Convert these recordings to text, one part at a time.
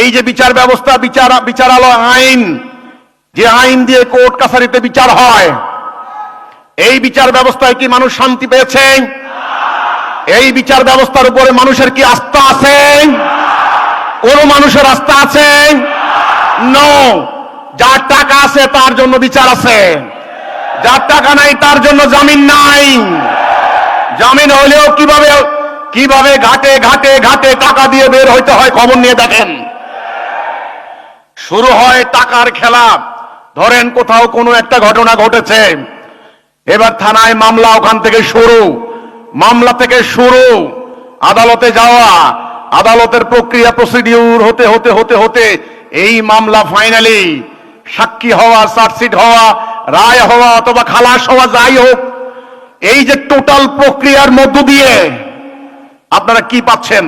এই যে বিচার ব্যবস্থা, বিচার, বিচারালয় আইন, যে আইন দিয়ে কোর্ট কাছারিতে বিচার হয়, এই বিচার ব্যবস্থায় কি মানুষ শান্তি পেয়েছে? এই বিচার ব্যবস্থার উপরে মানুষের কি আস্থা আছে? কোন মানুষের আস্থা আছে? নো যার টাকা আছে, তার জন্য বিচার আছে। যার টাকা নাই, তার জন্য জামিন নাই। জামিন হলেও কীভাবে কীভাবে ঘাটে ঘাটে ঘাটে টাকা দিয়ে বের হইতে হয়, খবর নিয়ে দেখেন। শুরু হয় টাকার খেলা। ধরেন কোথাও কোনো একটা ঘটনা ঘটেছে। এবার থানায় মামলা ওখান থেকে শুরু। মামলা থেকে শুরু। আদালতে যাওয়া। আদালতের প্রক্রিয়া প্রসিডিউর হতে হতে হতে হতে এই মামলা ফাইনালি সাক্ষী হওয়া, চার্জশিট হওয়া, রায় হওয়া অথবা খালাস হওয়া যাই হোক, এই যে টোটাল প্রক্রিয়ার মধ্য দিয়ে আপনারা কি পাচ্ছেন?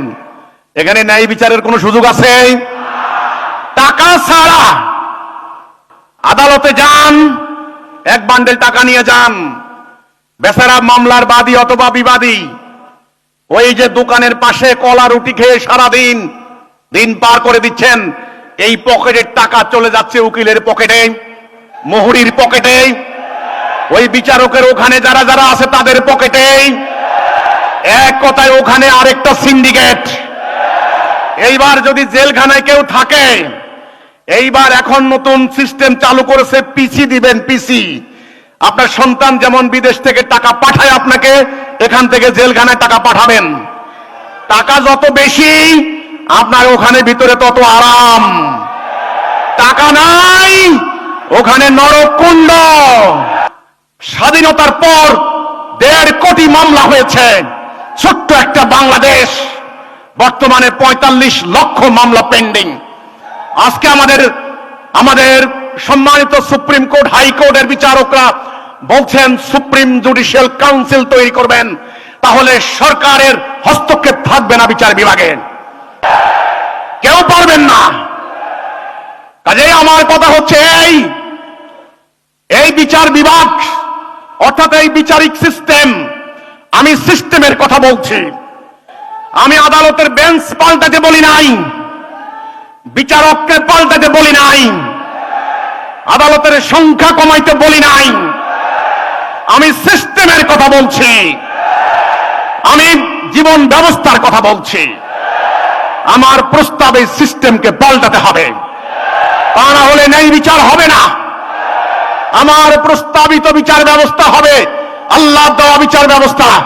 এখানে ন্যায় বিচারের কোনো সুযোগ আছে? ছাড়া আদালতে যান, এক বান্ডেল টাকা নিয়ে যান বেচারা মামলার বাদী অথবা বিবাদী। ওই যে দোকানের পাশে কলা রুটি খেয়ে সারাদিন, দিন পার করে দিচ্ছেন, এই পকেটের টাকা চলে যাচ্ছে উকিলের পকেটে, মোহরির পকেটে। ওই বিচারকের ওখানে যারা যারা আছে তাদের পকেটে। এক কথায় ওখানে আরেকটা সিন্ডিকেট। এইবার যদি জেলখানায় কেউ থাকে এইবার এখন নতুন সিস্টেম চালু করেছে পিসি দিবেন পিসি। আপনার সন্তান যেমন বিদেশ থেকে টাকা পাঠায় আপনাকে, এখান থেকে জেলখানায় টাকা পাঠাবেন। টাকা যত বেশি, আপনার ওখানে ভিতরে তত আরাম। টাকা নাই, ওখানে নরকুণ্ড স্বাধীনতার পর দেড় কোটি মামলা হয়েছে, ছোট্ট একটা বাংলাদেশ। বর্তমানে পঁয়তাল্লিশ লক্ষ মামলা পেন্ডিং। আজকে আমাদের আমাদের সম্মানিত সুপ্রিম কোর্ট হাইকোর্টের বিচারকরা বলছেন, সুপ্রিম জুডিশিয়াল কাউন্সিল তৈরি করবেন, তাহলে সরকারের হস্তক্ষেপ থাকবে না বিচার বিভাগে। কেউ পারবেন না। কাজেই আমার কথা হচ্ছে এই এই বিচার বিভাগ, অর্থাৎ এই বিচারিক সিস্টেম, আমি সিস্টেমের কথা বলছি। আমি আদালতের বেঞ্চ পাল্টাতে বলি নাই। বিচারককে পাল্টাতে বলি নাই। আদালতের সংখ্যা কমাইতে বলি নাই। আমি সিস্টেমের কথা বলছি। আমি জীবন ব্যবস্থার কথা বলছি। আমার প্রস্তাবে সিস্টেমকে পাল্টাতে হবে। তা না হলে ন্যায় বিচার হবে না। আমার প্রস্তাবিত বিচার ব্যবস্থা হবে। আল্লাহ দেওয়া বিচার ব্যবস্থা।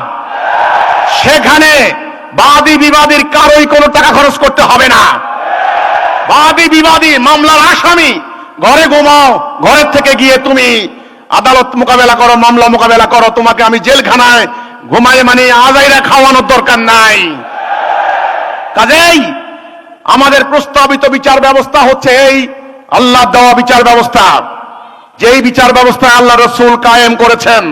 সেখানে বাদী বিবাদীর কারোই কোনো টাকা খরচ করতে হবে না। বাদী বিবাদী মামলার আসামি। ঘরে ঘুমাও, ঘরের থেকে গিয়ে তুমি আদালত মোকাবেলা করো, মামলা মোকাবেলা করো, তোমাকে আমি জেলখানায় ঘুমাই মানে আজাইরা খাওয়ানোর দরকার নাই। কাজেই আমাদের প্রস্তাবিত বিচার ব্যবস্থা হচ্ছে এই আল্লাহ দেওয়া বিচার ব্যবস্থা। যেই বিচার ব্যবস্থা আল্লাহ রসুল কায়েম করেছেন